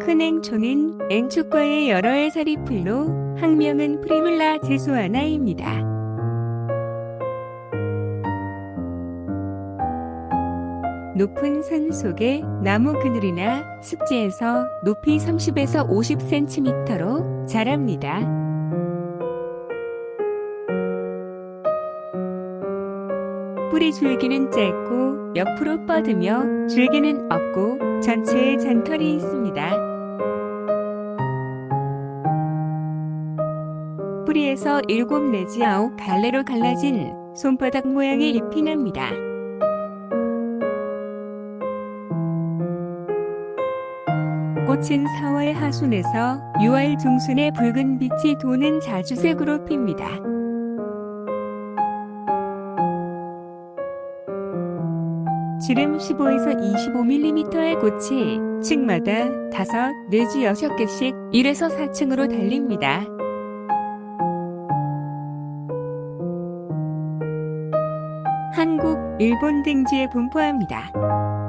큰 앵초는 앵초과의 여러 알살이 풀로 학명은 프리물라 제소하나입니다. 높은 산 속에 나무 그늘이나 습지에서 높이 30에서 50cm로 자랍니다. 뿌리 줄기는 짧고 옆으로 뻗으며 줄기는 없고 전체에 잔털이 있습니다. 뿌리에서 7 내지 9 갈래로 갈라진 손바닥 모양의 잎이 납니다. 꽃은 4월 하순에서 6월 중순에 붉은 빛이 도는 자주색으로 핍니다. 지름 15에서 25mm의 꽃이 층마다 5 내지 6개씩 1에서 4층으로 달립니다. 한국, 일본 등지에 분포합니다.